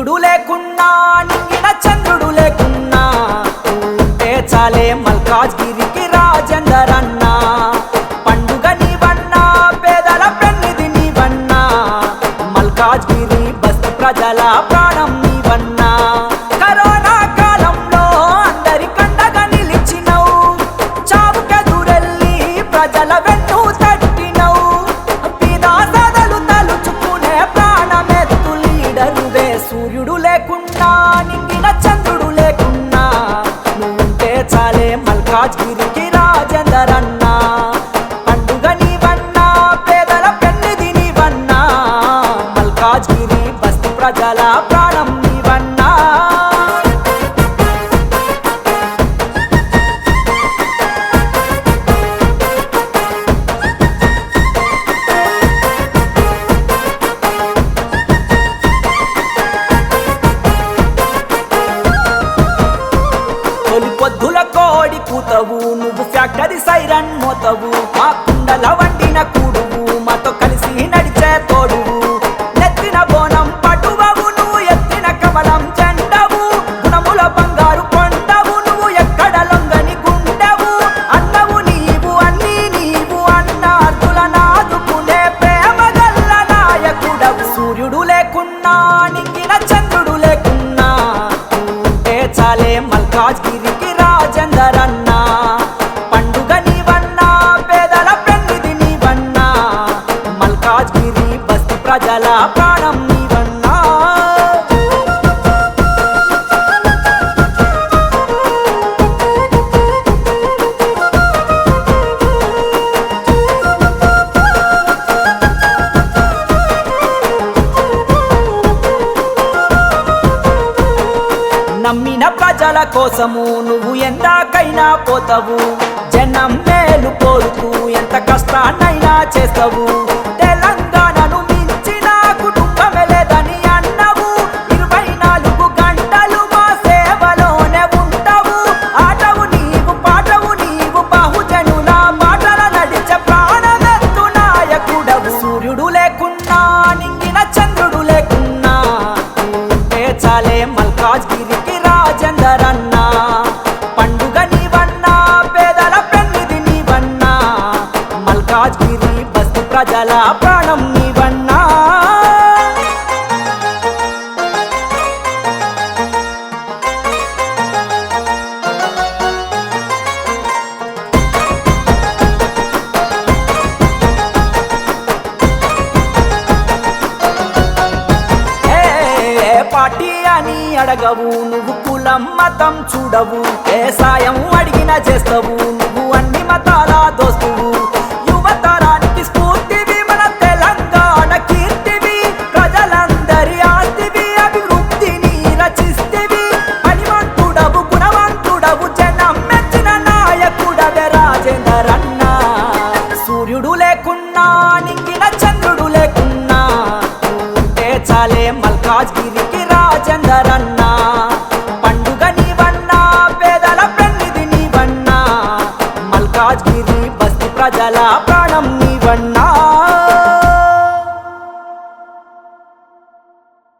సూర్యుడు లేకున్నా నింగిన చంద్రుడు లేకున్నా ఉంటే చాలే మల్కాజ్గిరికి రాజేందర్ అన్నా పండుగ నీవన్నా పేదల పెన్నిది నీవన్నా మల్కాజ్గిరి బస్తీ ప్రజల ప్రాణం నీవన్నా. కరోనా కాలంలో అందరి కండగా నిలిచినవు చావుకెదురెళ్ళి ప్రజల राजगिरी నువ్వు ఫ్యాక్టరీ సైరన్ మోతవు మా కుండల వండిన కూడువు మాతో కలిసి నడిచే తోడువు. నెత్తిన బోనం పటువవు నువ్వు ఎత్తిన కమలం చెండవు. గుణముల బంగారు కొండవు నువ్వు ఎక్కడ లొంగని గుండవు. అన్నవు నీవు అన్నీ నీవు అన్నార్థుల నాదుకునే ప్రేమ గల్ల నాయకుడవు. సూర్యుడు లేకున్నా నింగిన చంద్రుడు లేకున్నా. ఉంటే చాలే మల్కాజ్గిరి ప్రజల ప్రాణం నీవన్నా. నమ్మిన ప్రజల కోసము నువ్వు ఎందాకైనా పోతావు. జనం మేలు కోరుతూ ఎంత కష్టాన్నైనా చేస్తావు. నింగిన చంద్రుడు లేకున్నా. ఉంటే చాలే మల్కాజ్గిరికి రాజేందర్ అన్నా పండుగ నీవన్నా పేదల పెన్నిది నీవన్నా. మల్కాజ్గిరి బస్తు ప్రజల ప్రాణం నీవన్నా. అని అడగవు నువ్వు కులం మతం చూడవు. ఏ సాయం అడిగినా చేస్తావు నువ్వు అన్ని మతాల దోస్తువు. యువతరానికి స్ఫూర్తివి మన తెలంగాణ కీర్తివి. ప్రజలందరి ఆస్తివి అభివృద్ధిని రచిస్తేవి. పనిమంతుడవు గుణవంతుడవు జనం మెచ్చిన నాయకుడవే రాజేందర్ అన్న సూర్యుడు లేకున్నా నింగిన చంద్రుడు లేకున్నా. ఉంటే చాలే మల్కాజ్గిరి ప్రజల ప్ర పేదల